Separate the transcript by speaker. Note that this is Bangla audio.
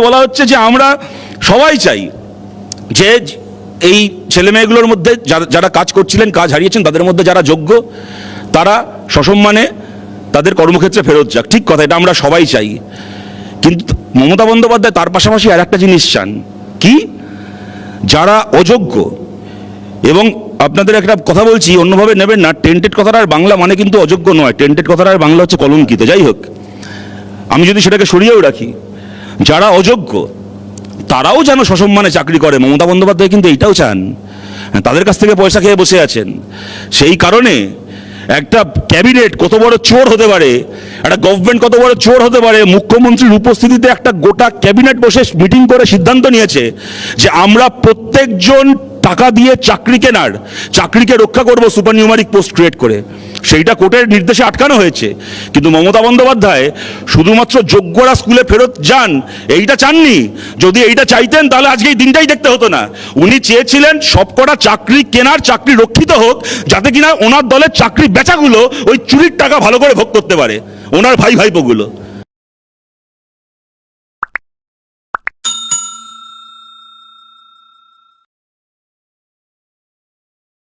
Speaker 1: বলা হচ্ছে যে আমরা সবাই চাই যে এই ছেলেমেয়েগুলোর মধ্যে যারা- যারা কাজ করছিলেন, কাজ হারিয়েছেন, তাদের মধ্যে যারা যোগ্য, তারা সসম্মানে তাদের কর্মক্ষেত্রে ফেরত যাক। ঠিক কথা, এটা আমরা সবাই চাই। কিন্তু মমতা বন্দ্যোপাধ্যায় তার পাশাপাশি আর একটা জিনিস চান। কি? যারা অযোগ্য, এবং আপনাদের একটা কথা বলছি, অন্যভাবে নেবেন না টেন্টেড কথাটা আর বাংলা মানে কিন্তু অযোগ্য নয়। টেন্টেড কথাটা আর বাংলা হচ্ছে কলঙ্কিত। যাই হোক, আমি যদি সেটাকে সরিয়েও রাখি যারা অযোগ্য, তারাও যেন সসম্মানে চাকরি করে। মমতা বন্দ্যোপাধ্যায় কিন্তু এইটাও চান। তাদের কাছ থেকে পয়সা খেয়ে বসে আছেন। সেই কারণে একটা ক্যাবিনেট কত বড় চোর হতে পারে, একটা গভর্নমেন্ট কত বড় চোর হতে পারে, মুখ্যমন্ত্রীর উপস্থিতিতে একটা গোটা ক্যাবিনেট বসে মিটিং করে সিদ্ধান্ত নিয়েছে যে আমরা প্রত্যেকজন টাকা দিয়ে চাকরি কেনার, চাকরিকে রক্ষা করব সুপার নিউমারিক পোস্ট ক্রিয়েট করে। সেইটা কোর্টের নির্দেশে আটকানো হয়েছে। কিন্তু মমতা বন্দ্যোপাধ্যায় শুধুমাত্র যোগ্যরা স্কুলে ফেরত যান, এইটা চাননি। যদি এইটা চাইতেন, তাহলে আজকে এই দিনটাই দেখতে হতো না। উনি চেয়েছিলেন সবকটা চাকরি কেনার, চাকরি রক্ষিত হোক, যাতে কিনা ওনার দলের চাকরি বেচাগুলো ওই চুরির টাকা ভালো করে ভোগ করতে পারে, ওনার ভাই ভাইপোগুলো